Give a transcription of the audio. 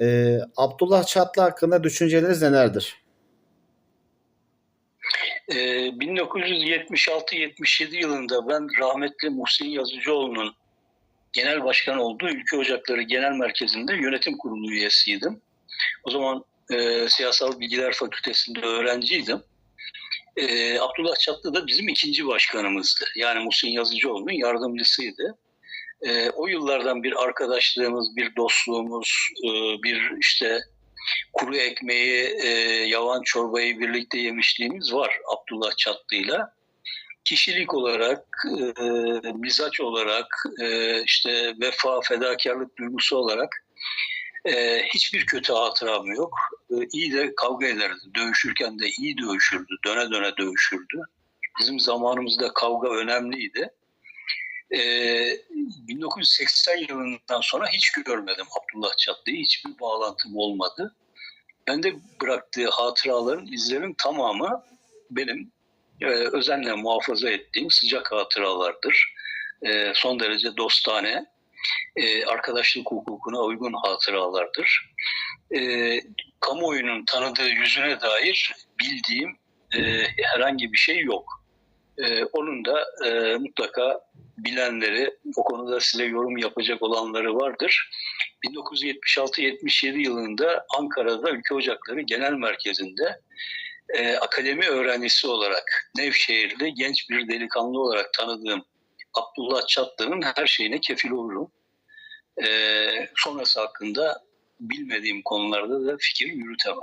Ee, Abdullah Çatlı hakkında düşünceleriniz nelerdir? Ee, 1976-77 yılında ben rahmetli Muhsin Yazıcıoğlu'nun genel başkan olduğu Ülke Ocakları Genel Merkezi'nde yönetim kurulu üyesiydim. O zaman e, Siyasal Bilgiler Fakültesi'nde öğrenciydim. E, Abdullah Çatlı da bizim ikinci başkanımızdı. Yani Muhsin Yazıcıoğlu'nun yardımcısıydı. E, o yıllardan bir arkadaşlığımız, bir dostluğumuz, e, bir işte kuru ekmeği, e, yavan çorbayı birlikte yemişliğimiz var Abdullah Çatlı'yla. Kişilik olarak, e, mizaç olarak, e, işte vefa, fedakarlık duygusu olarak e, hiçbir kötü hatıram yok. E, iyi de kavga ederdi. Dövüşürken de iyi dövüşürdü. Döne döne dövüşürdü. Bizim zamanımızda kavga önemliydi. E, 1980 yılından sonra hiç görmedim Abdullah Çatlı'yı. Hiçbir bağlantım olmadı. Bende bıraktığı hatıraların, izlerin tamamı benim e, özenle muhafaza ettiğim sıcak hatıralardır. E, son derece dostane, e, arkadaşlık hukukuna uygun hatıralardır. E, kamuoyunun tanıdığı yüzüne dair bildiğim e, herhangi bir şey yok. E, onun da e, mutlaka bilenleri, o konuda size yorum yapacak olanları vardır. 1976-77 yılında Ankara'da Ülke Ocakları Genel Merkezi'nde e, akademi öğrencisi olarak Nevşehirli genç bir delikanlı olarak tanıdığım Abdullah Çatlı'nın her şeyine kefil olurum. E, sonrası hakkında bilmediğim konularda da fikir yürütemem.